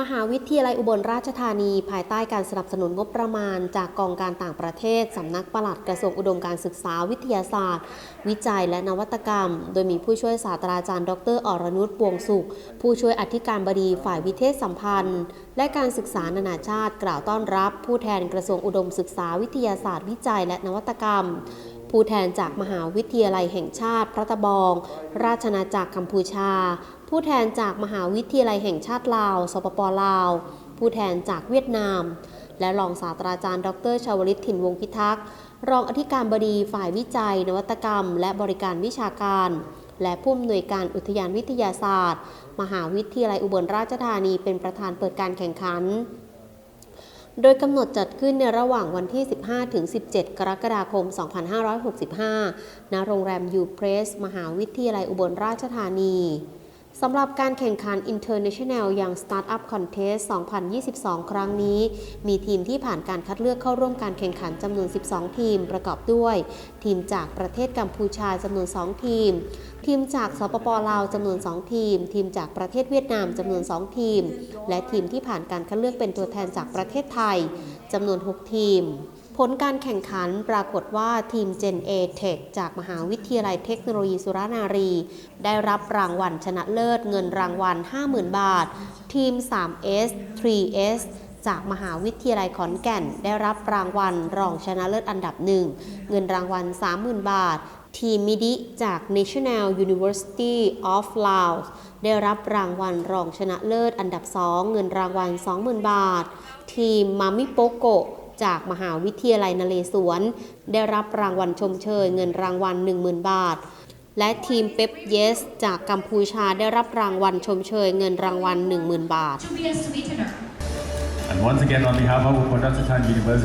มหาวิทยาลัยอุบลราชธานี ภายใต้การสนับสนุนงบประมาณ จากกองการต่างประเทศ สำนักปลัดกระทรวงอุดมการศึกษาวิทยาศาสตร์ วิจัยและนวัตกรรม โดยมีผู้ช่วยศาสตราจารย์ ดร อรนุชปวงสุข ผู้ช่วยอธิการบดีฝ่ายวิเทศสัมพันธ์ และการศึกษานานาชาติ กล่าวต้อนรับ ผู้แทนกระทรวงอุดมศึกษาวิทยาศาสตร์ วิจัยและนวัตกรรมผู้แทนจากมหาวิทยาลัยแห่งชาติพระตะบอง ราชอาณาจักรกัมพูชา ผู้แทนจากมหาวิทยาลัยแห่งชาติลาว สปปลาว ผู้แทนจากเวียดนาม และรองศาสตราจารย์ ดรชาวลิตถิ่นวงพิทักษ์ รองอธิการบดีฝ่ายวิจัย นวัตกรรม และบริการวิชาการ และผู้อำนวยการอุทยานวิทยาศาสตร์ มหาวิทยาลัยอุบลราชธานีเป็นประธานเปิดการแข่งขัน โดยกำหนดจัดขึ้นในระหว่างวันที่ 15ถึง17 กรกฎาคม 2565 ณ โรงแรมยูเพรส มหาวิทยาลัยอุบลราชธานี สำหรับการแข่งขัน International Young Startup Contest 2022 ครั้งนี้ มีทีมที่ผ่านการคัดเลือกเข้าร่วมการแข่งขันจำนวน 12 ทีมประกอบด้วย ทีมจากประเทศกัมพูชาจำนวน 2 ทีม ทีมจากสปปลาวจำนวน 2 ทีม ทีมจากประเทศเวียดนามจำนวน 2 ทีม และทีมที่ผ่านการคัดเลือกเป็นตัวแทนจากประเทศไทยจำนวน 6 ทีม ผลการแข่งขันปรากฏว่าทีม Gen A Tech จากมหาวิทยาลัยเทคโนโลยีสุรานารี ได้รับรางวัลชนะเลิศเงินรางวัล 50,000 บาท ทีม 3S 3S จากมหาวิทยาลัยขอนแก่น ได้รับรางวัลรองชนะเลิศอันดับหนึ่งเงินรางวัล 30,000 บาท ทีมมิดิจาก National University of Laos ได้รับรางวัลรองชนะเลิศอันดับ 2 เงินรางวัล 20,000 บาท ทีมมามิโปโก จากมหาวิทยาลัยนเรศวร ได้รับรางวัลชมเชยเงินรางวัล 10,000 บาท และทีมเป๊ปเยส จากกัมพูชาได้รับรางวัลชมเชยเงินรางวัล 10,000 บาท And once again, on behalf of Upadasatan University,